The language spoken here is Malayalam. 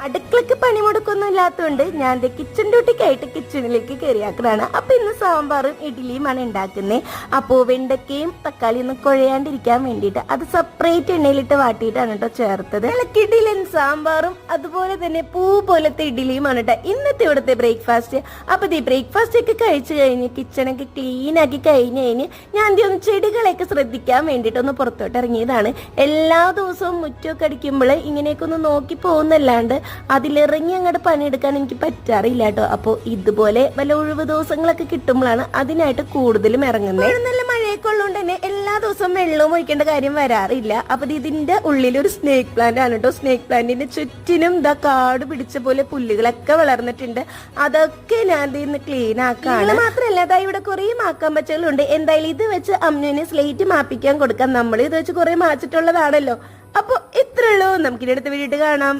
അടുക്കളക്ക് പണിമുടക്കൊന്നും ഇല്ലാത്തതുകൊണ്ട് ഞാൻ കിച്ചൺ ഡ്യൂട്ടിക്കായിട്ട് കിച്ചണിലേക്ക് കയറിയാക്കണാണ് അപ്പൊ ഇന്ന് സാമ്പാറും ഇഡ്ഡലിയുമാണ് ഉണ്ടാക്കുന്നത് അപ്പോൾ വെണ്ടക്കയും തക്കാളി ഒന്ന് കുഴയാണ്ടിരിക്കാൻ വേണ്ടിയിട്ട് അത് സെപ്പറേറ്റ് എണ്ണയിലിട്ട് വാട്ടിയിട്ടാണ് കേട്ടോ ചേർത്തത്. ഇളക്കിഡിലൻ സാമ്പാറും അതുപോലെ തന്നെ പൂ പോലത്തെ ഇഡ്ഡലിയുമാണ് കേട്ടോ ഇന്നത്തെ ഇവിടുത്തെ ബ്രേക്ക്ഫാസ്റ്റ് അപ്പൊ ഈ ബ്രേക്ക്ഫാസ്റ്റ് ഒക്കെ കഴിച്ചു കഴിഞ്ഞ് കിച്ചണൊക്കെ ക്ലീൻ ആക്കി കഴിഞ്ഞ് കഴിഞ്ഞ് ഞാൻ ഒന്ന് ചെടികളെയൊക്കെ ശ്രദ്ധിക്കാൻ വേണ്ടിയിട്ട് ഒന്ന് പുറത്തോട്ട് ഇറങ്ങിയതാണ്. എല്ലാ ദിവസവും മുറ്റമൊക്കെ അടിക്കുമ്പോൾ ഇങ്ങനെയൊക്കെ ഒന്ന് നോക്കി പോകുന്നല്ലാണ്ട് അതിലിറങ്ങി അങ്ങോട്ട് പണിയെടുക്കാൻ എനിക്ക് പറ്റാറില്ല കേട്ടോ അപ്പോൾ ഇതുപോലെ വല്ല ഒഴിവ് ദിവസങ്ങളൊക്കെ കിട്ടുമ്പോഴാണ് അതിനായിട്ട് കൂടുതലും ഇറങ്ങുന്നത് നല്ല മഴയൊക്കെ ഉള്ളതുകൊണ്ട് തന്നെ എല്ലാ ദിവസവും വെള്ളവും ഒഴിക്കേണ്ട കാര്യം വരാറില്ല. അപ്പൊ ഇതിന്റെ ഉള്ളിൽ ഒരു സ്നേക്ക് പ്ലാന്റ് ആണ് കേട്ടോ സ്നേക്ക് പ്ലാന്റിന്റെ ചുറ്റിനും ഇതാ കാട് പിടിച്ച പോലെ പുല്ലുകളൊക്കെ വളർന്നിട്ടുണ്ട്. അതൊക്കെ ഞാൻ ഇന്ന് ക്ലീൻ ആക്കാണ്. മാത്രമല്ല അതാ ഇവിടെ കുറെ മാക്കാൻ പച്ചകളുണ്ട്. എന്തായാലും ഇത് വെച്ച് അമ്മുവിനെ സ്ലേറ്റ് മാപ്പിക്കാൻ കൊടുക്കാം. നമ്മൾ ഇത് വെച്ച് കുറെ മാച്ചിട്ടുള്ളതാണല്ലോ. അപ്പൊ ഇത്രയുള്ളൂ നമുക്കിനി അടുത്ത വീട്ടിൽ കാണാം.